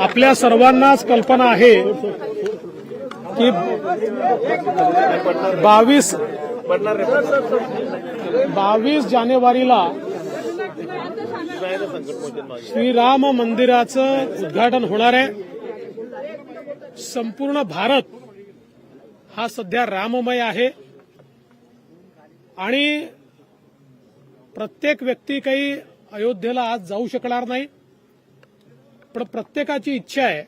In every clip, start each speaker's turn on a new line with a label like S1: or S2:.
S1: आपल्या सर्वांनाच कल्पना आहे की बावीस बावीस जानेवारीला श्रीराम मंदिराचं उद्घाटन होणार आहे. संपूर्ण भारत हा सध्या राममय आहे. आणि प्रत्येक व्यक्ती काही अयोध्येला आज जाऊ शकणार नाही. पण प्रत्येकाची इच्छा आहे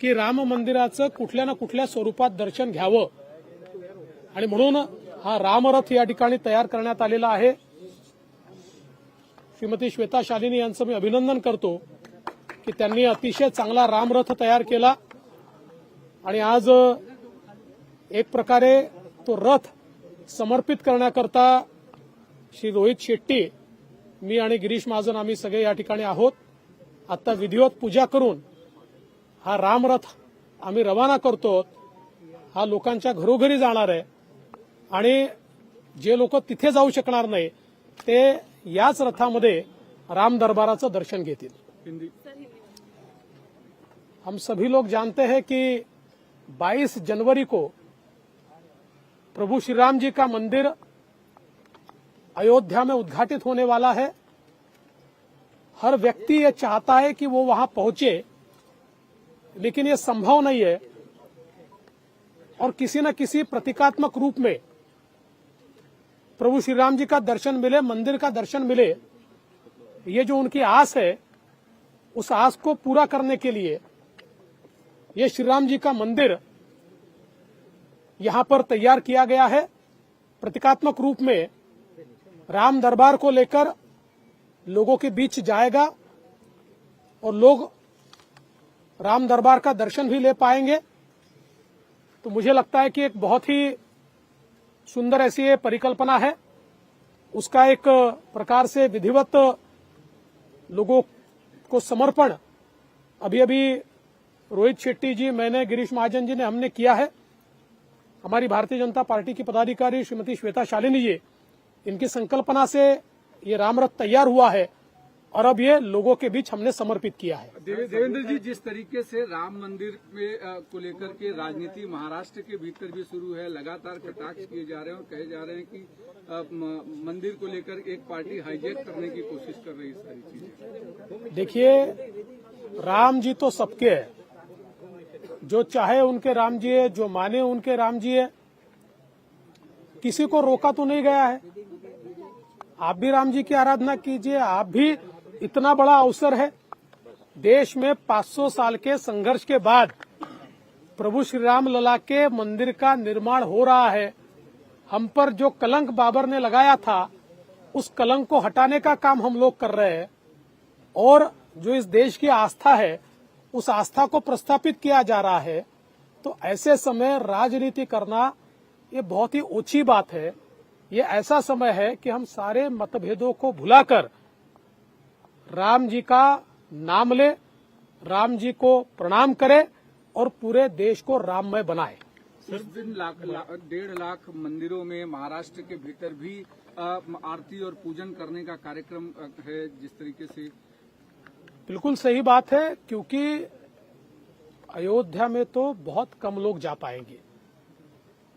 S1: की राम मंदिराचं कुठल्या ना कुठल्या स्वरूपात दर्शन घ्यावं. आणि म्हणून हा रामरथ या ठिकाणी तयार करण्यात आलेला आहे. श्रीमती श्वेता शालिनी यांचं मी अभिनंदन करतो की त्यांनी अतिशय चांगला रामरथ तयार केला. आणि आज एक प्रकारे तो रथ समर्पित करण्याकरता श्री रोहित शेट्टी मी आणि गिरीश महाजन आम्ही सगळे या ठिकाणी आहोत. आता विधिवत पूजा करून हा रामरथ आम्ही रवाना करतो. हा लोकांच्या घरोघरी जाणार आहे. आणि जे लोक तिथे जाऊ शकणार नाही ते याच रथामध्ये राम दरबाराचं दर्शन घेतील. हम सभी लोग जानते हैं कि 22 जनवरी को प्रभु श्री राम जी का मंदिर अयोध्या में उद्घाटित होने वाला है। हर व्यक्ति ये चाहता है कि वो वहाँ पहुँचे, लेकिन ये संभव नहीं है। और किसी न किसी प्रतीकात्मक रूप में प्रभु श्री राम जी का दर्शन मिले, मंदिर का दर्शन मिले, ये जो उनकी आस है, उस आस को पूरा करने के लिए ये श्री राम जी का मंदिर यहाँ पर तैयार किया गया है। प्रतीकात्मक रूप में राम दरबार को लेकर लोगों के बीच जाएगा और लोग राम दरबार का दर्शन भी ले पाएँगे। तो मुझे लगता है कि एक बहुत ही सुंदर ऐसी परिकल्पना है। उसका एक प्रकार से विधिवत लोगों को समर्पण अभी अभी रोहित शेट्टी जी, मैंने, गिरीश महाजन जी ने हमने किया है। हमारी भारतीय जनता पार्टी की पदाधिकारी श्रीमती श्वेता शालिनी जी, इनकी संकल्पना से ये रामरथ तैयार हुआ है और अब ये लोगों के बीच हमने समर्पित किया है।
S2: देवेंद्र जी जिस तरीके से राम मंदिर में को लेकर के राजनीति महाराष्ट्र के भीतर भी शुरू है लगातार कटाक्ष किए जा रहे हैं और कहे जा रहे हैं कि मंदिर को लेकर एक पार्टी हाईजेक करने की कोशिश कर रही है सारी चीज़ें।
S1: देखिए राम जी तो सबके है। जो चाहे उनके राम जी है जो माने उनके राम जी है किसी को रोका तो नहीं गया है। आप भी राम जी की आराधना कीजिए, आप भी। इतना बड़ा अवसर है। देश में 500 साल के संघर्ष के बाद प्रभु श्री राम लला के मंदिर का निर्माण हो रहा है। हम पर जो कलंक बाबर ने लगाया था, उस कलंक को हटाने का काम हम लोग कर रहे हैं। और जो इस देश की आस्था है, उस आस्था को प्रस्थापित किया जा रहा है। तो ऐसे समय राजनीति करना, ये बहुत ही ओछी बात है। ये ऐसा समय है कि हम सारे मतभेदों को भुलाकर राम जी का नाम ले राम जी को प्रणाम करें और पूरे देश को राममय बनाए।
S2: इस दिन लाख ला, डेढ़ लाख मंदिरों में महाराष्ट्र के भीतर भी आरती और पूजन करने का कार्यक्रम है जिस तरीके से।
S1: बिल्कुल सही बात है क्योंकि अयोध्या में तो बहुत कम लोग जा पाएँगे।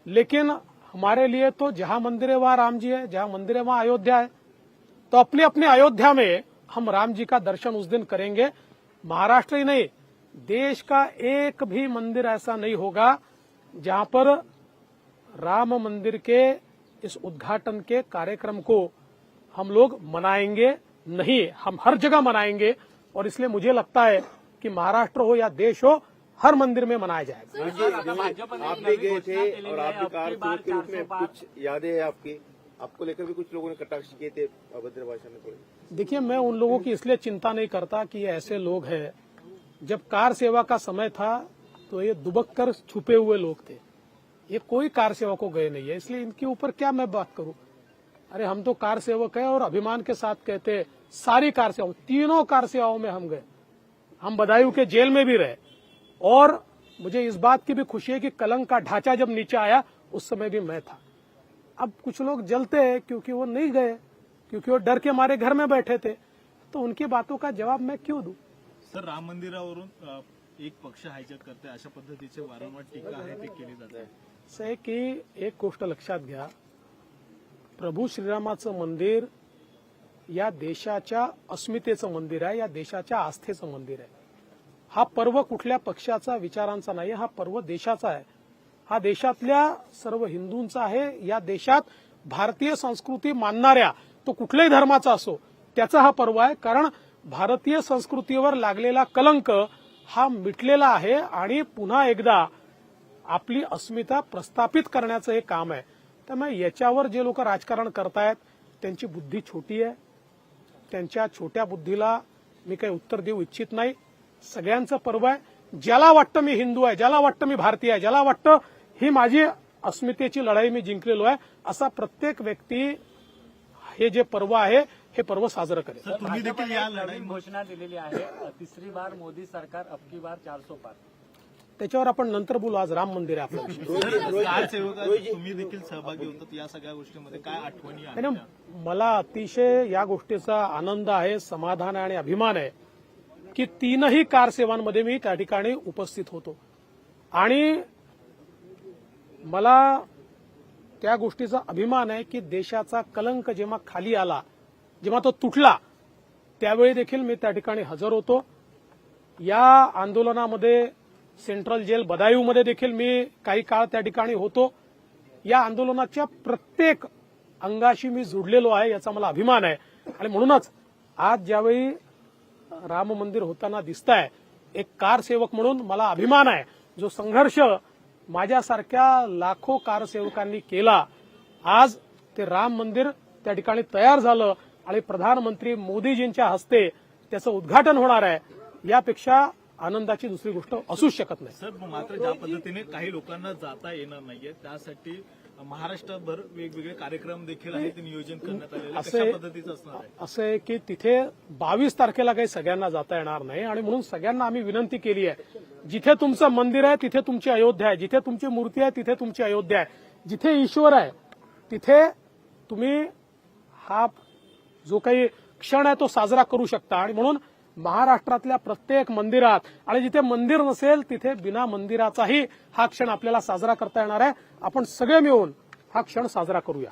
S1: लेकिन हमारे लिए तो जहाँ मंदिर है, वहाँ राम जी है, जहाँ मंदिर है, वहाँ अयोध्या है। तो अपने अपने अयोध्या में हम राम जी का दर्शन उस दिन करेंगे। महाराष्ट्र ही नहीं, देश का एक भी मंदिर ऐसा नहीं होगा जहाँ पर राम मंदिर के इस उद्घाटन के कार्यक्रम को हम लोग मनाएँगे नहीं, हम हर जगह मनाएँगे। और इसलिए मुझे लगता है कि महाराष्ट्र हो या देश हो हर मंदिर में मनाया जाएगा।
S3: आप भी गए थे और आप भी कार के रूप में कुछ यादें हैं आपकी? आपको लेकर भी कुछ लोगों ने कटाक्ष किए थे अभद्र भाषा में थोड़ी?
S1: देखिए मैं उन लोगों की इसलिए चिंता नहीं करता कि ये ऐसे लोग हैं। जब कार सेवा का समय था तो ये दुबक कर छुपे हुए लोग थे। ये कोई कार सेवा को गए नहीं है। इसलिए इनके ऊपर क्या मैं बात करूँ? अरे हम तो कार सेवक है और अभिमान के साथ कहते सारी कार सेवाओं तीनों कार सेवाओं में हम गए। हम बदायूं के जेल में भी रहे। और मुझे इस बात की भी खुशी है कि कलंक का ढांचा जब नीचे आया उस समय भी मैं था। अब कुछ लोग जलते हैं क्योंकि वो नहीं गए क्योंकि वो डर के मारे घर में बैठे थे। तो उनकी बातों का जवाब मैं क्यों दू?
S4: सर राम मंदिरावरून अ, एक पक्ष हायजॅक करते अशा पद्धतीचे वारंवार टीका आहे ते केली जाते
S1: असं आहे की एक गोष्ट लक्षात घ्या. प्रभू श्रीरामाचं मंदिर या देशाच्या अस्मितेचं मंदिर आहे या देशाच्या आस्थेचं मंदिर आहे. हा पर्व कुठल्या पक्षाचा विचारांचा नाही हा पर्व देशाचा आहे. हा देशातल्या सर्व हिंदूंचा आहे. या देशात भारतीय संस्कृती मानणाऱ्या तो कुठल्याही धर्माचा असो त्याचा हा पर्व आहे. कारण भारतीय संस्कृतीवर लागलेला कलंक हा मिटलेला आहे आणि पुन्हा एकदा आपली अस्मिता प्रस्थापित करण्याचं हे काम आहे. त्यामुळे याच्यावर जे लोक राजकारण करतायत त्यांची बुद्धी छोटी आहे. त्यांच्या छोट्या बुद्धीला मी काही उत्तर देऊ इच्छित नाही. सगळ्यांचं पर्व आहे. ज्याला वाटतं मी हिंदू आहे ज्याला वाटतं मी भारतीय आहे ज्याला वाटतं ही माझी अस्मितेची लढाई मी जिंकलेलो आहे असा प्रत्येक व्यक्ती हे जे पर्व आहे हे पर्व साजरं करेल.
S4: सर तुम्ही देखील या
S5: भाजपने
S4: लढाई
S5: नवीन घोषणा दिलेली आहे तिसरी बार मोदी सरकार अबकी बार चारसो पार.
S1: त्याच्यावर आपण नंतर बोलू आज राम मंदिर आहे आपलं.
S4: सर कारसेवक तुम्ही देखील सहभागी होतात या सगळ्या गोष्टीमध्ये. काय आठवणी आहेत
S1: आणि
S4: त्या?
S1: मला अतिशय या गोष्टीचा आनंद आहे समाधान आहे आणि अभिमान आहे. की तीनही कार सेवांमध्ये मी त्या ठिकाणी उपस्थित होतो. आणि मला त्या गोष्टीचा अभिमान आहे की देशाचा कलंक जेव्हा खाली आला जेव्हा तो तुटला त्यावेळी देखील मी त्या ठिकाणी हजर होतो. या आंदोलनामध्ये सेंट्रल जेल बदायूमध्ये देखील मी काही काळ त्या ठिकाणी होतो. या आंदोलनाच्या प्रत्येक अंगाशी मी जुडलेलो आहे याचा मला अभिमान आहे. आणि म्हणूनच आज ज्यावेळी राम मंदिर होताना दिसत आहे एक कारसेवक म्हणून मला अभिमान आहे. जो संघर्ष माझ्यासारख्या लाखो कारसेवकांनी केला आज ते राम मंदिर त्या ठिकाणी तयार झालं आणि प्रधानमंत्री मोदीजींच्या हस्ते त्याचं उद्घाटन होणार आहे. यापेक्षा आनंदाची दुसरी गोष्ट असूच शकत नाही.
S4: सर मात्र ज्या पद्धतीने काही लोकांना जाता येणार नाहीये त्यासाठी महाराष्ट्रभर वेगवेगळे कार्यक्रम देखील आहे ते नियोजन करण्यात आलेले कशा पद्धतीचं असणार आहे?
S1: असं आहे की तिथे बावीस तारखेला काही सगळ्यांना जाता येणार नाही आणि म्हणून सगळ्यांना आम्ही विनंती केली आहे. जिथे तुमचं मंदिर आहे तिथे तुमची अयोध्या आहे. जिथे तुमची मूर्ती आहे तिथे तुमची अयोध्या आहे. जिथे ईश्वर आहे तिथे तुम्ही हा जो काही क्षण आहे तो साजरा करू शकता. आणि म्हणून महाराष्ट्रातल्या प्रत्येक मंदिरात आणि जिथे मंदिर नसेल तिथे बिना मंदिराचाही हा क्षण आपल्याला साजरा करता येणार आहे. आपण सगळे मिळून हा क्षण साजरा करूया.